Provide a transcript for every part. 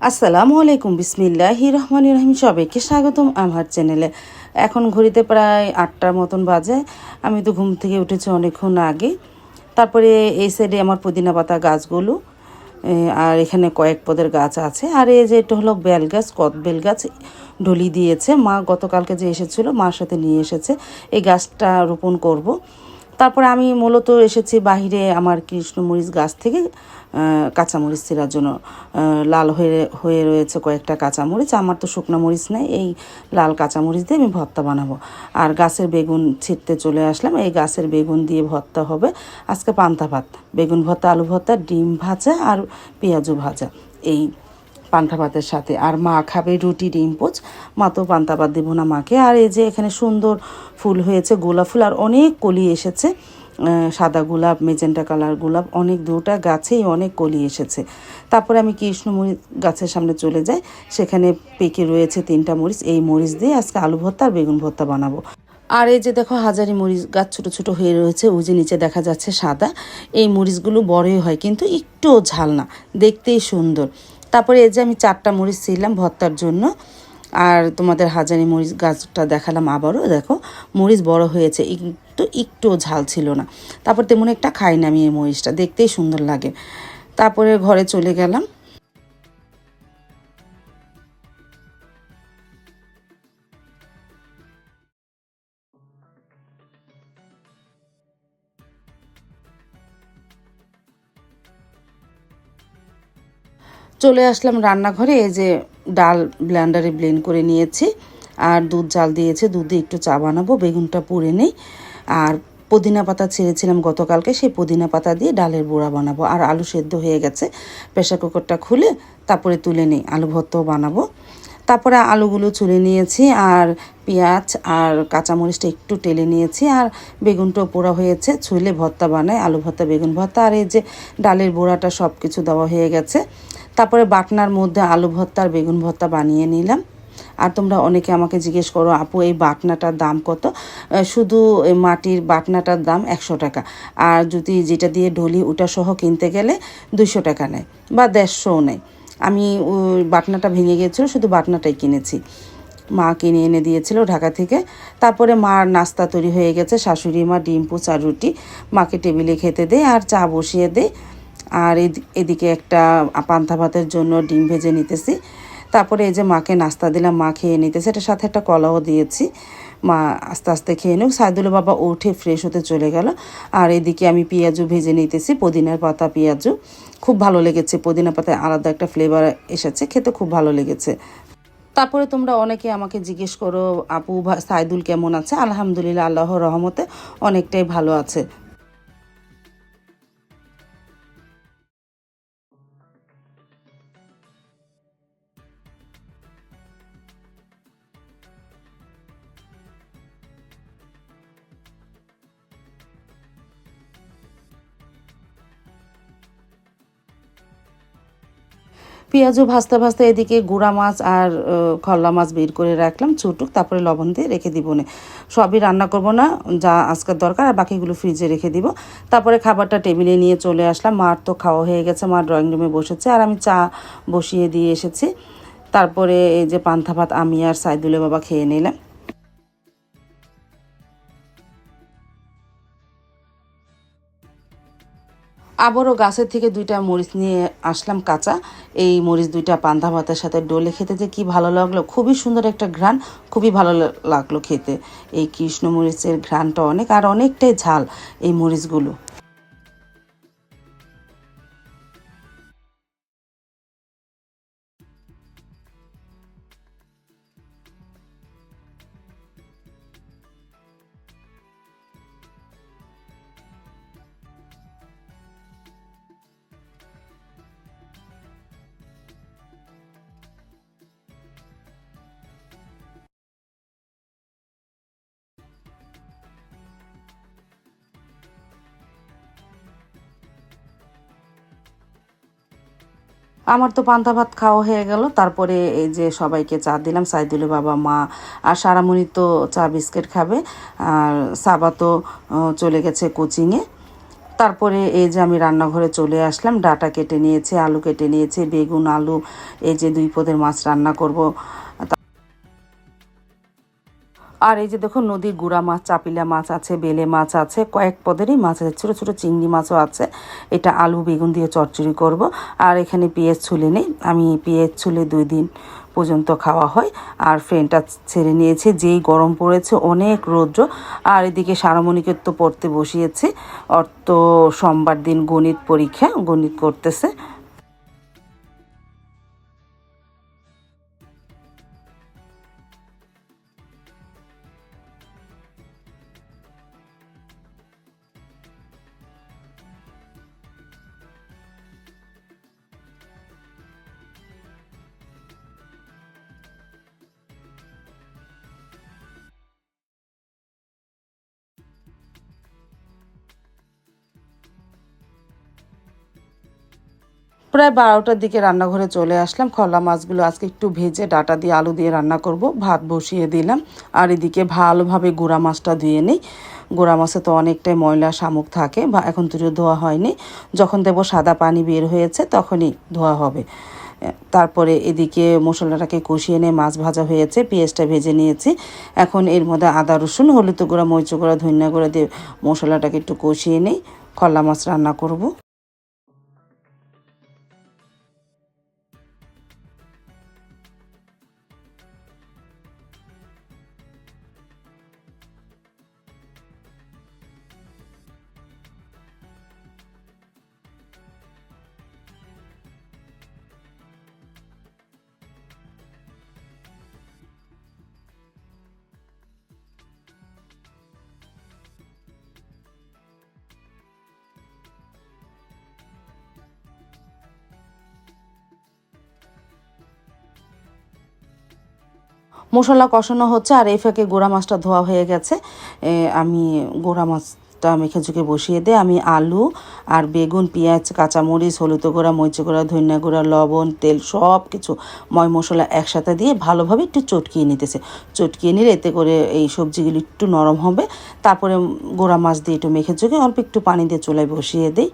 আসসালামু আলাইকুম, বিসমিল্লাহ রহমান রহিম। সবাইকে স্বাগতম আমার চ্যানেলে। এখন ঘড়িতে প্রায় আটটার মতন বাজে। আমি তো ঘুম থেকে উঠেছি অনেকক্ষণ আগে। তারপরে এই সাইডে আমার পুদিনা পাতা গাছগুলো আর এখানে কয়েক পদের গাছ আছে। আর এই যে এটা হলো বেল গাছ, কদ বেল গাছ ঢলি দিয়েছে। মা গতকালকে যে এসেছিল, মার সাথে নিয়ে এসেছে। এই গাছটা রোপণ করব। তারপরে আমি মূলত এসেছি বাহিরে আমার কৃষ্ণমরিচ গাছ থেকে কাঁচামরিচ ছেঁড়ার জন্য। লাল হয়ে হয়ে রয়েছে কয়েকটা কাঁচামরিচ। আমার তো শুকনো মরিচ নেই, এই লাল কাঁচামরিচ দিয়ে আমি ভর্তা বানাবো। আর গাছের বেগুন ছিটতে চলে আসলাম। এই গাছের বেগুন দিয়ে ভর্তা হবে আজকে পান্তা ভাত। বেগুন ভর্তা, আলু ভর্তা, ডিম ভাজা আর পেঁয়াজু ভাজা। এই পান্তা ভাতের সাথে। আর মা খাবে রুটি, ডিম, পোচ। মা তো পান্তা ভাত দেবো না মাকে। আর এই যে এখানে সুন্দর ফুল হয়েছে, গোলাপ ফুল। আর অনেক কলি এসেছে। সাদা গোলাপ, মেজেন্টা কালার গোলাপ অনেক দুটা গাছেই অনেক কলি এসেছে। তারপরে আমি কৃষ্ণমরিচ গাছের সামনে চলে যাই। সেখানে পেকে রয়েছে তিনটা মরিচ। এই মরিচ দিয়ে আজকে আলু ভর্তা আর বেগুন ভর্তা বানাবো। আর এই যে দেখো হাজারি মরিচ গাছ ছোট ছোট হয়ে রয়েছে। ওই যে নিচে দেখা যাচ্ছে সাদা। এই মরিচগুলো বড়ই হয়, কিন্তু একটুও ঝাল না। দেখতেই সুন্দর। তারপরে এই যে আমি চারটা মরিচ ছিলাম ভর্তার জন্য, আর তোমাদের হাজারি মরিচ গাছটা দেখালাম আবারও, দেখো, মরিচ বড় হয়েছে একটু একটু ঝাল ছিল না। তারপর তেমন একটা খাই না আমি এই মরিচটা, দেখতেই সুন্দর লাগে। তারপরে ঘরে চলে গেলাম চলে আসলাম রান্নাঘরে, এই যে ডাল ব্লেন্ডারে ব্লেন্ড করে নিয়েছি, আর দুধ জাল দিয়েছে, দুধে একটু চা বানাবো, বেগুনটা পুড়ে নেই, আর পুদিনা পাতা ছেড়েছিলাম গতকালকে, সেই পুদিনা পাতা দিয়ে ডালের বড়া বানাবো, আর আলু সেদ্ধ হয়ে গেছে প্রেশার কুকারটা খুলে তারপরে তুলে নিই, আলু ভর্তাও বানাবো, তারপরে আলুগুলো চুলে নিয়েছি, আর পেঁয়াজ আর কাঁচামরিচটা একটু টেলে নিয়েছি, আর বেগুনটাও পোড়া হয়েছে, ছুলে ভর্তা বানাই, আলু ভর্তা, বেগুন ভর্তা, আর এই যে ডালের বড়াটা সব কিছু দেওয়া হয়ে গেছে তারপরে বাটনার মধ্যে আলু ভর্তা আর বেগুন ভর্তা বানিয়ে নিলাম। আর তোমরা অনেকে আমাকে জিজ্ঞেস করো, আপু, এই বাটনাটার দাম কত? শুধু মাটির বাটনাটার দাম একশো টাকা। আর যদি যেটা দিয়ে ঢলি, ওটা সহ কিনতে গেলে দুইশো টাকা নেয় বা দেড়শোও নেয়। আমি বাটনাটা ভেঙে গিয়েছিল, শুধু বাটনাটাই কিনেছি। মা কিনে এনে দিয়েছিল ঢাকা থেকে। তারপরে মার নাস্তা তৈরি হয়ে গেছে, শাশুড়ি মা ডিম, পুচ আর রুটি। মাকে টেবিলে খেতে দেয় আর চা বসিয়ে দেয় আর এদি- এদিকে একটা পান্তা ভাতের জন্য ডিম ভেজে নিতেছি। তারপরে এই যে মাকে নাস্তা দিলাম, মা খেয়ে নিতেছে। এটার সাথে একটা কলাও দিয়েছি। মা আস্তে আস্তে খেয়ে নিক। সাইদুল বাবা উঠে ফ্রেশ হতে চলে গেল। আর এদিকে আমি পেঁয়াজু ভেজে নিতেছি, পুদিনার পাতা, পেঁয়াজু। খুব ভালো লেগেছে। পুদিনা পাতায় আলাদা একটা ফ্লেভার এসেছে। খেতে খুব ভালো লেগেছে। তারপরে তোমরা অনেকে আমাকে জিজ্ঞেস করো, আপু সাইদুল কেমন আছে? আলহামদুলিল্লাহ, আল্লাহর রহমতে অনেকটাই ভালো আছে। পেঁয়াজও ভাজতে ভাজতে এদিকে গুঁড়া মাছ আর খল্লা মাছ বের করে রাখলাম, ছুটুক, তারপরে লবণ দিয়ে রেখে দিব না। সবই রান্না করব না, যা আজকের দরকার, আর বাকিগুলো ফ্রিজে রেখে দিব। তারপরে খাবারটা টেবিলে নিয়ে চলে আসলাম, মার তো খাওয়া হয়ে গেছে, মা ড্রয়িং রুমে বসেছে, আর আমি চা বসিয়ে দিয়ে এসেছি। তারপরে এই যে পান্থা ভাত আমি আর সাইদুলের বাবা খেয়ে নিলাম। আবারও গাছের থেকে দুইটা মরিচ নিয়ে আসলাম কাঁচা। এই মরিচ দুইটা পান্তা ভাতের সাথে ডোলে খেতে যে কি ভালো লাগল, খুবই সুন্দর একটা ঘ্রাণ, খুবই ভালো লাগল খেতে। এই কৃষ্ণ মরিচের ঘ্রাণটা অনেক, আর অনেকটাই ঝাল এই মরিচগুলো। আমার তো পান্তা ভাত খাওয়া হয়ে গেল। তারপরে এই যে সবাইকে চা দিলাম, সাইদুলের বাবা, মা আর সারামণি তো চা বিস্কিট খাবে। আর সাবা তো চলে গেছে কোচিংয়ে তারপরে এই যে আমি রান্নাঘরে চলে আসলাম, ডাটা কেটে নিয়েছে, আলু কেটে নিয়েছে, বেগুন, আলু, এই যে দুই পদের মাছ রান্না করব। আর এই যে দেখো নদীর গুড়া মাছ, চাপিলা মাছ আছে, বেলে মাছ আছে, কয়েক পদেরই মাছ আছে, ছোটো ছোটো চিংড়ি মাছও আছে। এটা আলু, বেগুন দিয়ে চচ্চড়ি করব। আর এখানে পেঁয়াজ ছুলে নেই। আমি পেঁয়াজ ছুলে দুই দিন পর্যন্ত খাওয়া হয়। আর ফ্রেনটা ছেড়ে নিয়েছে। যেই গরম পড়েছে, অনেক রৌদ্র। আর এদিকে সারামণিকে তো পড়তে বসিয়েছে। অর্থ সোমবার দিন গণিত পরীক্ষা, গণিত করতেছে। প্রায় বারোটার দিকে রান্নাঘরে চলে আসলাম। খলা মাছগুলো আজকে একটু ভেজে ডাটা দিয়ে আলু দিয়ে রান্না করব। ভাত বসিয়ে দিলাম। আর এদিকে ভালোভাবে গোড়া মাছটা ধুয়ে নিই। গোড়া মাছে তো অনেকটাই ময়লা শামুক থাকে, বা এখন তুলে ধোয়া হয়নি। যখন দেবো সাদা পানি বের হয়েছে তখনই ধোয়া হবে। তারপরে এদিকে মশলাটাকে কষিয়ে নিয়ে মাছ ভাজা হয়েছে, পেঁয়াজটা ভেজে নিয়েছি। এখন এর মধ্যে আদা, রসুন, হলুদ গুঁড়া মরিচ গুঁড়া, ধনিয়া গুঁড়া দিয়ে মশলাটাকে একটু কষিয়ে নিই। খল্লা মাছ রান্না করব। মশলা কষানো হচ্ছে আর এই ফাঁকে গোড়া মাছটা ধোয়া হয়ে গেছে। আমি গোড়া মাছটা মেখে ঝুঁকে বসিয়ে দিয়ে আমি আলু আর বেগুন, পেঁয়াজ, কাঁচামরিচ, হলুদ গুঁড়া, মরিচ গুঁড়া, ধনিয়া গুঁড়া, লবণ, তেল সব কিছু ময় মশলা একসাথে দিয়ে ভালোভাবে একটু চটকিয়ে নিতেছে। চটকিয়ে নিলে এতে করে এই সবজিগুলি একটু নরম হবে। তারপরে গোড়া মাছ দিয়ে একটু মেখে ঝুঁকে অল্প একটু পানি দিয়ে চুলায় বসিয়ে দিই।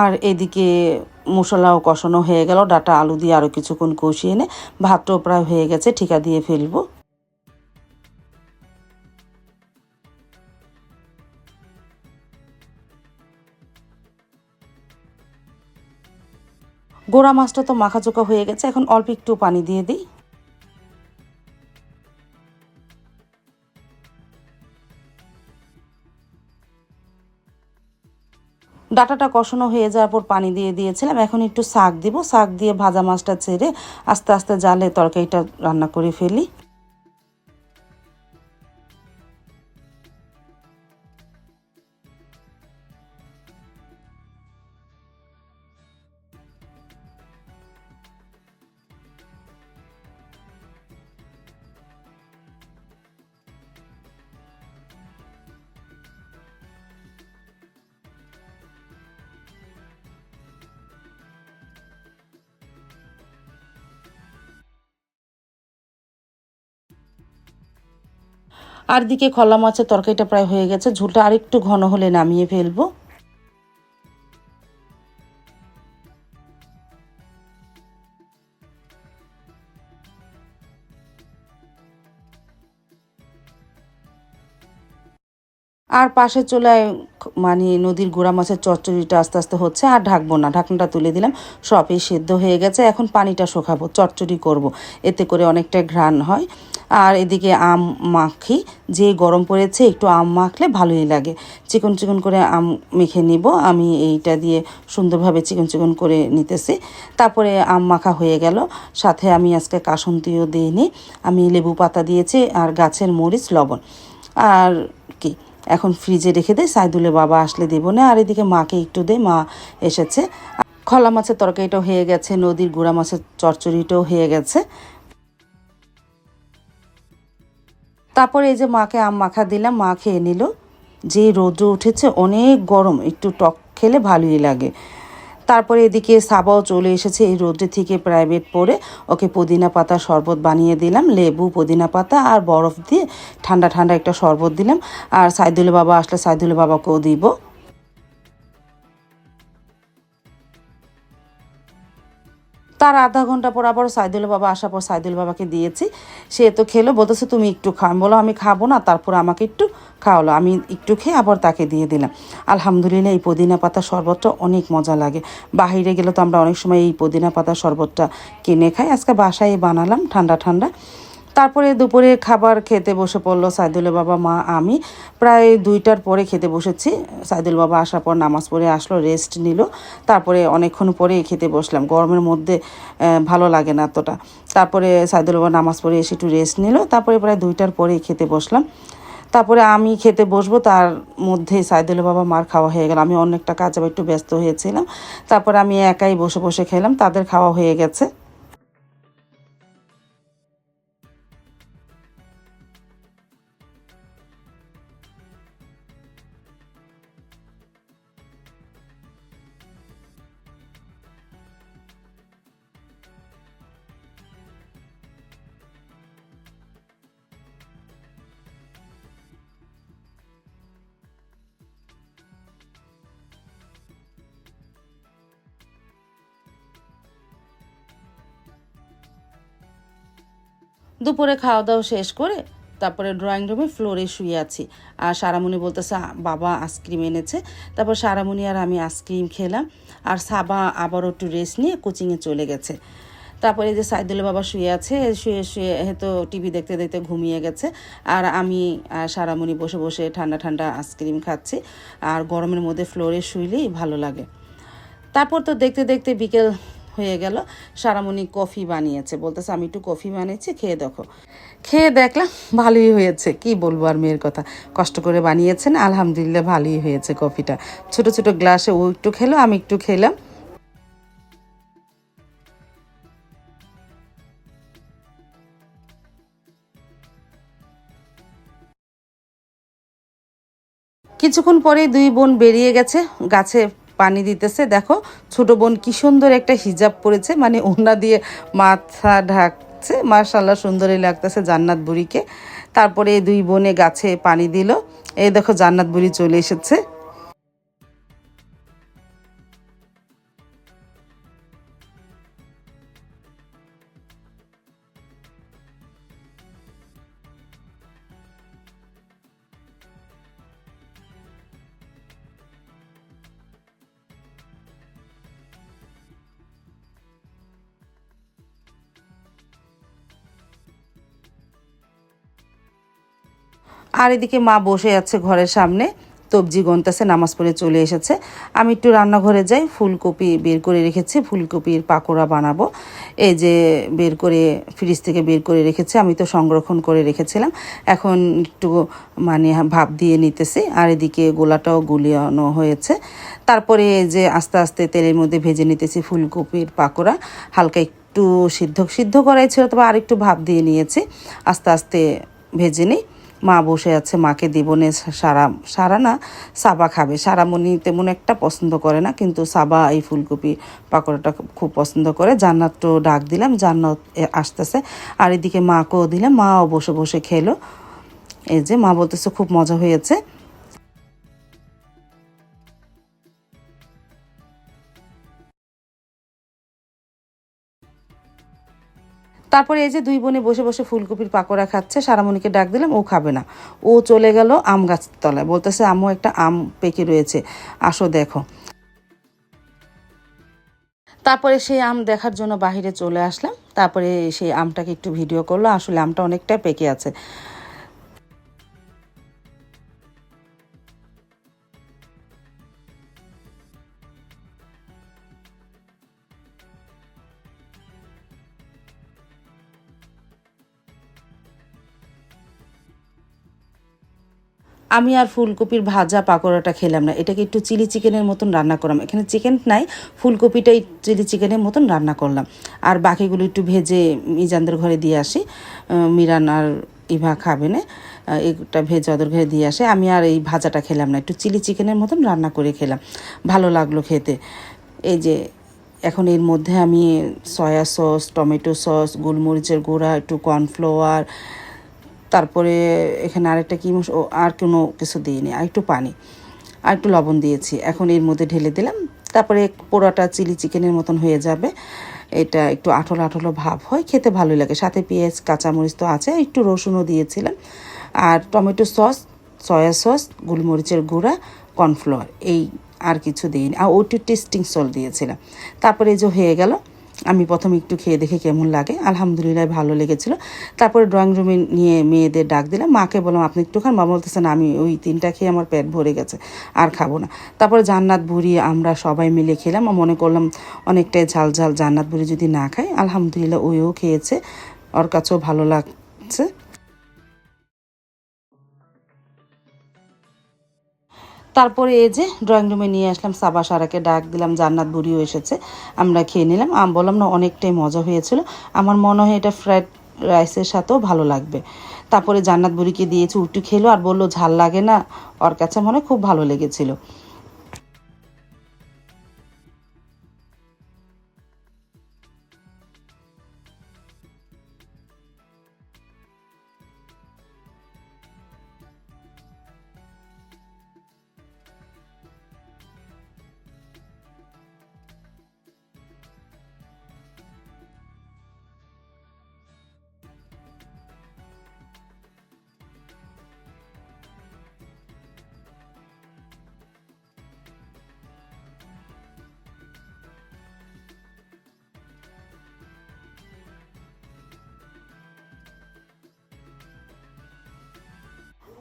আর এদিকে মশলাও কষানো হয়ে গেল। ডাটা, আলু দিয়ে আরও কিছুক্ষণ কষিয়ে এনে ভাতটাও প্রায় হয়ে গেছে, ঠিকা দিয়ে ফেলব। গোড়া মাছটা তো মাখাচোকা হয়ে গেছে। এখন অল্প একটু পানি দিয়ে দিই। ডাটাটা কষানো হয়ে যাওয়ার পর পানি দিয়ে দিয়েছিলাম। এখন একটু শাক দিব। শাক দিয়ে ভাজা মাছটা ছেড়ে আস্তে আস্তে জালে তরকারিটা রান্না করে ফেলি। আর দিকে খলা মাছের তরকারিটা প্রায় হয়ে গেছে। ঝোলটা আরেকটু ঘন হলে নামিয়ে ফেলব। আর পাশের চুলায় মানে নদীর গোড়া মাছের চচ্চড়িটা আস্তে আস্তে হচ্ছে, আর ঢাকবো না। ঢাকনাটা তুলে দিলাম, সবই সেদ্ধ হয়ে গেছে। এখন পানিটা শোকাবো, চচ্চড়ি করব। এতে করে অনেকটা ঘ্রাণ হয়। আর এদিকে আম মাখি, যে গরম পড়েছে একটু আম মাখলে ভালোই লাগে। চিকন চিকন করে আম মেখে নিব। আমি এইটা দিয়ে সুন্দরভাবে চিকন চিকন করে নিতেছি। তারপরে আম মাখা হয়ে গেল। সাথে আমি আজকে কাসন্তিও দিইনি। আমি লেবু পাতা দিয়েছি আর গাছের মরিচ, লবণ। আর কি, এখন ফ্রিজে রেখে দেয় সাইদুলের বাবা আসলে দেবো না। আর এদিকে মাকে একটু দেয় মা এসেছে। খলা মাছের তরকারিটাও হয়ে গেছে। নদীর গুঁড়া মাছের চচ্চড়িটাও হয়ে গেছে। তারপরে এই যে মাকে আম মাখা দিলাম, মা খেয়ে নিল। যে রোদ্র উঠেছে, অনেক গরম, একটু টক খেলে ভালোই লাগে। তারপরে এদিকে সাবাও চলে এসেছে, এই রোদ্রে থেকে প্রাইভেট পরে ওকে পুদিনা পাতা শরবত বানিয়ে দিলাম, লেবু, পুদিনা পাতা আর বরফ দিয়ে ঠান্ডা ঠান্ডা একটা শরবত দিলাম। আর সাইদুল বাবা, আসলে সাইদুল বাবাকেও দিব। তার আধা ঘণ্টা পর আবার সাইদুল বাবা আসার পর সাইদুল বাবাকে দিয়েছি। সে তো খেলো, বলতেছে, তুমি একটু খাও। বলো, আমি খাব না। তারপর আমাকে একটু খাওয়ালো। আমি একটু খেয়ে আবার তাকে দিয়ে দিলাম। আলহামদুলিল্লাহ, এই পুদিনা পাতা শরবতটা অনেক মজা লাগে। বাহিরে গেলে তো আমরা অনেক সময় এই পুদিনা পাতা শরবতটা কিনে খাই। আজকে বাসায় বানালাম ঠান্ডা ঠান্ডা। তারপরে দুপুরে খাবার খেতে বসে পড়ল সাইদুলের বাবা, মা, আমি। প্রায় দুইটার পরে খেতে বসেছি। সাইদুল বাবা আসার পর নামাজ পড়ে আসলো রেস্ট নিল। তারপরে অনেকক্ষণ পরে খেতে বসলাম। গরমের মধ্যে ভালো লাগে না এতটা। তারপরে সাইদুল বাবা নামাজ পড়ে এসে একটু রেস্ট নিল। তারপরে প্রায় দুইটার পরে খেতে বসলাম। তারপরে আমি খেতে বসবো, তার মধ্যে সাইদুল বাবা, মার খাওয়া হয়ে গেল। আমি অনেকটা কাজ আবার একটু ব্যস্ত হয়েছিলাম। তারপরে আমি একাই বসে বসে খেলাম। তাদের খাওয়া হয়ে গেছে। দুপুরে খাওয়া দাওয়া শেষ করে তারপরে ড্রয়িং রুমে ফ্লোরে শুয়ে আছি। আর সারামণি বলতেছে "আ, বাবা আইসক্রিম এনেছে। তারপর সারামণি আর আমি আইসক্রিম খেলাম। আর সাবা আবারও একটু রেস্ট নিয়ে কোচিংয়ে চলে গেছে। তারপরে যে সাইদুলের বাবা শুয়ে আছে শুয়ে শুয়ে হয়তো টিভি দেখতে দেখতে ঘুমিয়ে গেছে। আর আমি সারামণি বসে বসে ঠান্ডা ঠান্ডা আইসক্রিম খাচ্ছি। আর গরমের মধ্যে ফ্লোরে শুইলেই ভালো লাগে। তারপর তো দেখতে দেখতে বিকেল হয়ে গেল। সারামণি কফি বানিয়েছে। বলতেছে, আমি একটু কফি বানিয়েছি, খেয়ে দেখো। খেয়ে দেখলাম, ভালোই হয়েছে। কি বলব আর মেয়ের কথা। কষ্ট করে বানিয়েছেন, আলহামদুলিল্লাহ ভালোই হয়েছে কফিটা। ছোট ছোট গ্লাসে ও একটু খেলো, আমি একটু খেলাম। কিছুক্ষণ পরে দুই বোন বেরিয়ে গেছে। গাছে পানি দিতেছে। দেখো, ছোট বোন কি সুন্দর একটা হিজাব পরেছে মানে ওনা দিয়ে মাথা ঢাকছে। মার্শাল্লাহ সুন্দরই লাগতেছে জান্নাত বুড়িকে। তারপরে দুই বোনে গাছে পানি দিল। এই দেখো জান্নাত বুড়ি চলে এসেছে। আর এদিকে মা বসে আছে ঘরের সামনে। তবজি গন্তাছে, নামাজ পড়ে চলে এসেছে। আমি একটু রান্নাঘরে যাই, ফুলকপি বের করে রেখেছি, ফুলকপির পাকোড়া বানাবো। এই যে বের করে, ফ্রিজ থেকে বের করে রেখেছি, আমি তো সংরক্ষণ করে রেখেছিলাম। এখন একটু মানে ভাপ দিয়ে নিতেছি, আর এদিকে গোলাটাও গুলিয়ানো হয়েছে। তারপরে এই যে আস্তে আস্তে তেলের মধ্যে ভেজে নিতেছি ফুলকপির পাকোড়া। হালকা একটু সিদ্ধ সিদ্ধ করাই ছিল, তবে আর একটু ভাপ দিয়ে নিয়েছি। আস্তে আস্তে ভেজে নিই। মা বসে আছে, মাকে দেবনে সারা সারা না, সাবা খাবে। সারামণি তেমন একটা পছন্দ করে না, কিন্তু সাবা এই ফুলকপি পাকোড়াটা খুব পছন্দ করে। জান্নাতও ডাক দিলাম, জান্নাত আসতেছে। আর এদিকে মাকেও দিলাম মাও বসে বসে খেলো। এই যে মা বলতেছে, খুব মজা হয়েছে। তারপরে এই যে দুই বোনে বসে বসে ফুলকপির পাকোড়া খাচ্ছে, সারামণিকে ডাক দিলাম, ও খাবে না। ও চলে গেল আম গাছের তলায়। বলতেছে আমও একটা আম পেকে রয়েছে, আসো দেখো। তারপরে সেই আম দেখার জন্য বাহিরে চলে আসলাম। তারপরে সেই আমটাকে একটু ভিডিও করল, আসলে আমটা অনেকটা পেকে আছে। আমি আর ফুলকপির ভাজা পাকোড়াটা খেলাম না। এটাকে একটু চিলি চিকেনের মতন রান্না করলাম। এখানে চিকেন নাই, ফুলকপিটাই চিলি চিকেনের মতন রান্না করলাম। আর বাকিগুলো একটু ভেজে মিজানদের ঘরে দিয়ে আসি। মিরান আর ইভা খাবে না। এটা ভেজে ওদের ঘরে দিয়ে আসে। আমি আর এই ভাজাটা খেলাম না। একটু চিলি চিকেনের মতন রান্না করে খেলাম। ভালো লাগল খেতে। এই যে এখন এর মধ্যে আমি সয়া সস, টমেটো সস, গোলমরিচের গুঁড়া, একটু কর্নফ্লাওয়ার তারপরে এখানে আরেকটা কি ও, আর কোনো কিছু দিইনি, আর একটু পানি, আর একটু লবণ দিয়েছি। এখন এর মধ্যে ঢেলে দিলাম, তারপরে পোড়াটা চিলি চিকেনের মতন হয়ে যাবে। এটা একটু আঠলো আঠলো ভাব হয়, খেতে ভালোই লাগে। সাথে পেঁয়াজ, কাঁচামরিচ তো আছে, একটু রসুনও দিয়েছিলাম। আর টমেটো সস, সয়া সস, গোলমরিচের গুঁড়া, কর্নফ্লাওয়ার, এই আর কিছু দিইনি। আর ওইটু টেস্টিং সল দিয়েছিলাম। তারপরে যে হয়ে গেল আমি প্রথম একটু খেয়ে দেখে কেমন লাগে। আলহামদুলিল্লাহ ভালো লেগেছিল। তারপরে ড্রয়িং রুমে নিয়ে মেয়েদের ডাক দিলাম। মাকে বললাম, আপনি একটু খান? মা বলতেছেন আমি ওই তিনটা খেয়ে আমার পেট ভরে গেছে, আর খাব না। তারপরে জান্নাত ভুড়ি আমরা সবাই মিলে খেলাম। মনে করলাম, অনেকটাই ঝাল ঝাল জান্নাত ভুরি যদি না খাই আলহামদুলিল্লাহ ওইও খেয়েছে, ওর কাছেও ভালো লাগছে। তারপরে এই যে ড্রয়িং রুমে নিয়ে আসলাম, সাবা সারাকে ডাক দিলাম, জান্নাত বুড়িও এসেছে, আমরা খেয়ে নিলাম। আমি বললাম, না, অনেকটাই মজা হয়েছিল। আমার মনে হয় এটা ফ্রাইড রাইসের সাথেও ভালো লাগবে। তারপরে জান্নাত বুড়িকে দিয়েছি উটু খেলো আর বলল, ঝাল লাগে না। ওর কাছে মনে খুব ভালো লেগেছিল।